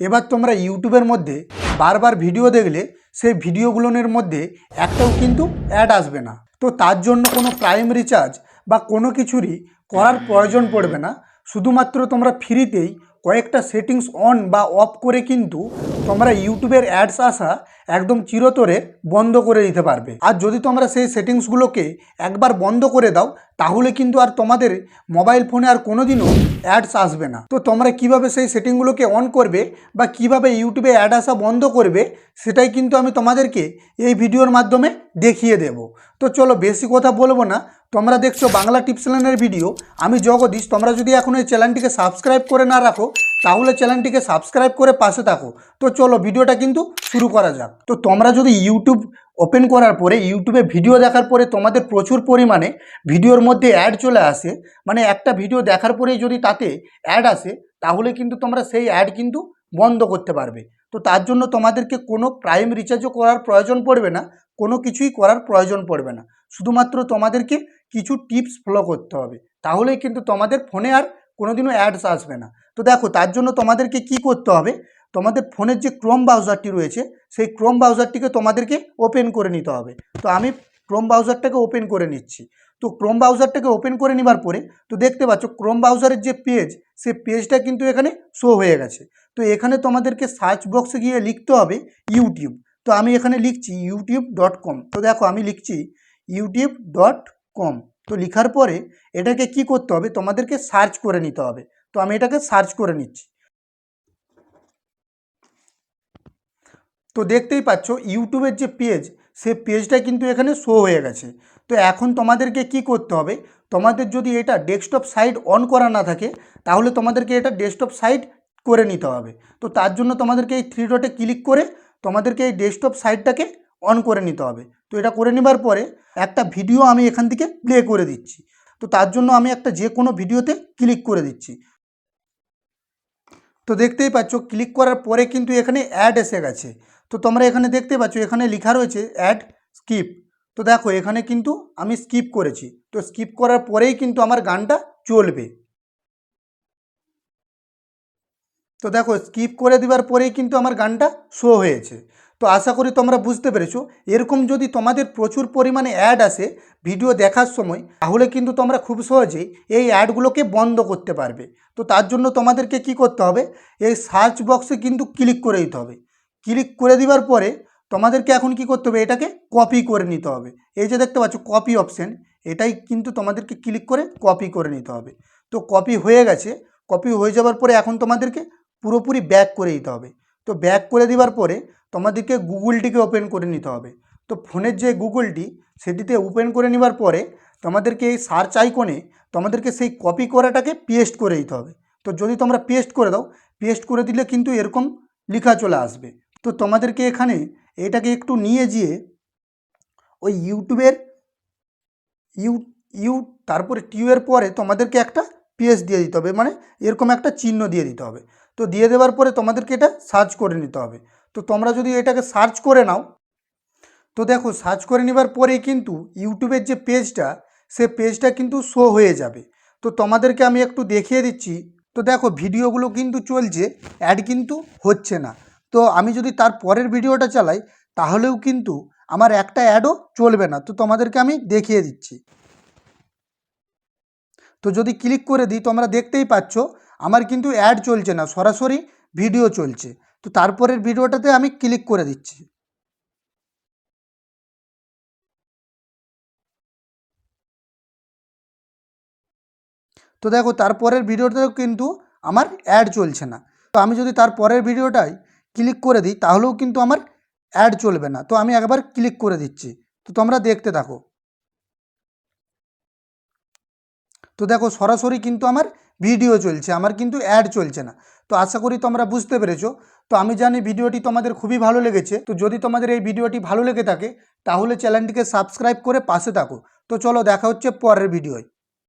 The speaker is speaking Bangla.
এবার তোমরা ইউটিউবের মধ্যে বারবার ভিডিও দেখলে সেই ভিডিওগুলোর মধ্যে একটাও কিন্তু অ্যাড আসবে না। তো তার জন্য কোনো প্রাইম রিচার্জ বা কোনো কিছুরই করার প্রয়োজন পড়বে না। শুধুমাত্র তোমরা ফ্রিতেই কয়েকটা সেটিংস অন বা অফ করে কিন্তু তোমরা ইউটিউবের অ্যাডস আসা একদম চিরতরে বন্ধ করে দিতে পারবে। আর যদি তোমরা সেই সেটিংসগুলোকে একবার বন্ধ করে দাও, তাহলে কিন্তু আর তোমাদের মোবাইল ফোনে আর কোনোদিনও অ্যাডস আসবে না। তো তোমরা কীভাবে সেই সেটিংগুলোকে অন করবে বা কীভাবে ইউটিউবে অ্যাড আসা বন্ধ করবে, সেটাই কিন্তু আমি তোমাদেরকে এই ভিডিওর মাধ্যমে দেখিয়ে দেব। তো চলো বেশি কথা বলব না। তোমরা দেখছ বাংলা টিপস চ্যানেলের ভিডিও। আমি জগদীশ। তোমরা যদি এখন এই চ্যানেলটিকে সাবস্ক্রাইব করে না রাখো, তাহলে চ্যানেলটিকে সাবস্ক্রাইব করে পাশে থাকো। তো চলো ভিডিওটা কিন্তু শুরু করা যাক। তো তোমরা যদি ইউটিউব ওপেন করার পরে ইউটিউবে ভিডিও দেখার পরে তোমাদের প্রচুর পরিমাণে ভিডিওর মধ্যে অ্যাড চলে আসে। মানে একটা ভিডিও দেখার পরেই যদি তাতে অ্যাড আসে, তাহলে কিন্তু তোমরা সেই অ্যাড কিন্তু বন্ধ করতে পারবে। তো তার জন্য তোমাদেরকে কোনো প্রাইম রিচার্জও করার প্রয়োজন পড়বে না, কোনো কিছুই করার প্রয়োজন পড়বে না। শুধুমাত্র তোমাদেরকে কিছু টিপস ফলো করতে হবে। তাহলেই কিন্তু তোমাদের ফোনে আর কোনোদিনও অ্যাডস আসবে না। তো দেখো, তার জন্য তোমাদেরকে কি করতে হবে? তোমাদের ফোনের যে ক্রোম ব্রাউজারটি রয়েছে, সেই ক্রোম ব্রাউজারটিকে তোমাদেরকে ওপেন করে নিতে হবে। তো আমি ক্রোম ব্রাউজারটাকে ওপেন করে নিচ্ছি। তো ক্রোম ব্রাউজারটাকে ওপেন করে নেবার পরে, তো দেখতে পাচ্ছ ক্রোম ব্রাউজারের যে পেজ সে পেজটা কিন্তু এখানে শো হয়ে গেছে। তো এখানে তোমাদেরকে সার্চ বক্সে গিয়ে লিখতে হবে ইউটিউব তো আমি এখানে লিখছি ইউটিউব ডট কম তো দেখো আমি লিখছি ইউটিউব ডট কম তো লিখার পরে এটাকে কি করতে হবে? তোমাদেরকে সার্চ করে নিতে হবে। তো আমি এটাকে সার্চ করে নিচ্ছি। তো দেখতেই পাচ্ছ, ইউটিউবের যে পেজ, সে পেজটা কিন্তু এখানে শো হয়ে গেছে। তো এখন তোমাদেরকে কি করতে হবে? তোমাদের যদি এটা ডেস্কটপ সাইট অন করা না থাকে, তাহলে তোমাদেরকে এটা ডেস্কটপ সাইট করে নিতে হবে। তো তার জন্য তোমাদেরকে এই থ্রি ডটে ক্লিক করে তোমাদেরকে এই ডেস্কটপ সাইটটাকে অন করে নিতে হবে। তো এটা করে নেবার পরে একটা ভিডিও আমি এখান থেকে প্লে করে দিচ্ছি। তো তার জন্য আমি একটা যে কোনো ভিডিওতে ক্লিক করে দিচ্ছি। তো দেখতেই পাচ্ছ ক্লিক করার পরে কিন্তু এখানে অ্যাড এসে গেছে। তো তোমরা এখানে দেখতে পাচ্ছ, এখানে লেখা রয়েছে অ্যাড স্কিপ তো দেখো, এখানে কিন্তু আমি স্কিপ করেছি। তো স্কিপ করার পরেই কিন্তু আমার গানটা চলবে। তো দেখো স্কিপ করে দেওয়ার পরেই কিন্তু আমার গানটা শো হয়েছে। তো আশা করি তোমরা বুঝতে পেরেছ। এরকম যদি তোমাদের প্রচুর পরিমাণে অ্যাড আসে ভিডিও দেখার সময়, তাহলে কিন্তু তোমরা খুব সহজেই এই অ্যাডগুলোকে বন্ধ করতে পারবে। তো তার জন্য তোমাদেরকে কি করতে হবে? এই সার্চ বক্সে কিন্তু ক্লিক করে দিতে হবে। ক্লিক করে দেওয়ার পরে তোমাদেরকে এখন কি করতে হবে? এটাকে কপি করে নিতে হবে। এই যে দেখতে পাচ্ছ কপি অপশান এটাই কিন্তু তোমাদেরকে ক্লিক করে কপি করে নিতে হবে। তো কপি হয়ে গেছে। কপি হয়ে যাওয়ার পরে এখন তোমাদেরকে পুরোপুরি ব্যাক করে দিতে হবে। তো ব্যাক করে দেওয়ার পরে তোমাদেরকে গুগলটিকে ওপেন করে নিতে হবে। তো ফোনের যে গুগলটি, সেটিতে ওপেন করে নেবার পরে তোমাদেরকে এই সার্চ আইকনে তোমাদেরকে সেই কপি করাটাকে পেস্ট করে দিতে হবে। তো যদি তোমরা পেস্ট করে দাও পেস্ট করে দিলে কিন্তু এরকম লেখা চলে আসবে। তো তোমাদেরকে এখানে এটাকে একটু নিয়ে গিয়ে ওই ইউটিউবের ইউ ইউ তারপরে টিউয়ের পরে তোমাদেরকে একটা পেজ দিয়ে দিতে হবে। মানে এরকম একটা চিহ্ন দিয়ে দিতে হবে। তো দিয়ে দেওয়ার পরে তোমাদেরকে এটা সার্চ করে নিতে হবে। তো তোমরা যদি এটাকে সার্চ করে নাও, তো দেখো সার্চ করে নেবার পরেই কিন্তু ইউটিউবের যে পেজটা, সে পেজটা কিন্তু শো হয়ে যাবে। তো তোমাদেরকে আমি একটু দেখিয়ে দিচ্ছি। তো দেখো ভিডিওগুলো কিন্তু চলছে, অ্যাড কিন্তু হচ্ছে না। তো আমি যদি তার পরের ভিডিওটা চালাই, তাহলেও কিন্তু আমার একটা অ্যাডও চলবে না। তো তোমাদেরকে আমি দেখিয়ে দিচ্ছি। তো যদি ক্লিক করে দিই, তোমরা দেখতেই পাচ্ছ আমার কিন্তু অ্যাড চলছে না, সরাসরি ভিডিও চলছে। তো তারপরের ভিডিওটাতে আমি ক্লিক করে দিচ্ছি। তো দেখো, তারপরের ভিডিওটাও কিন্তু আমার অ্যাড চলছে না। তো আমি যদি তার পরের ভিডিওটাই ক্লিক করে দিই, তাহলেও কিন্তু আমার অ্যাড চলবে না। তো আমি একবার ক্লিক করে দিচ্ছি। তো তোমরা দেখতে থাকো। তো দেখো সরাসরি কিন্তু আমার ভিডিও চলছে, আমার কিন্তু অ্যাড চলছে না। তো আশা করি তোমরা বুঝতে পেরেছ। তো আমি জানি ভিডিওটি তোমাদের খুবই ভালো লেগেছে। তো যদি তোমাদের এই ভিডিওটি ভালো লেগে থাকে, তাহলে চ্যানেলটিকে সাবস্ক্রাইব করে পাশে থাকো। তো চলো দেখা হচ্ছে পরের ভিডিওয়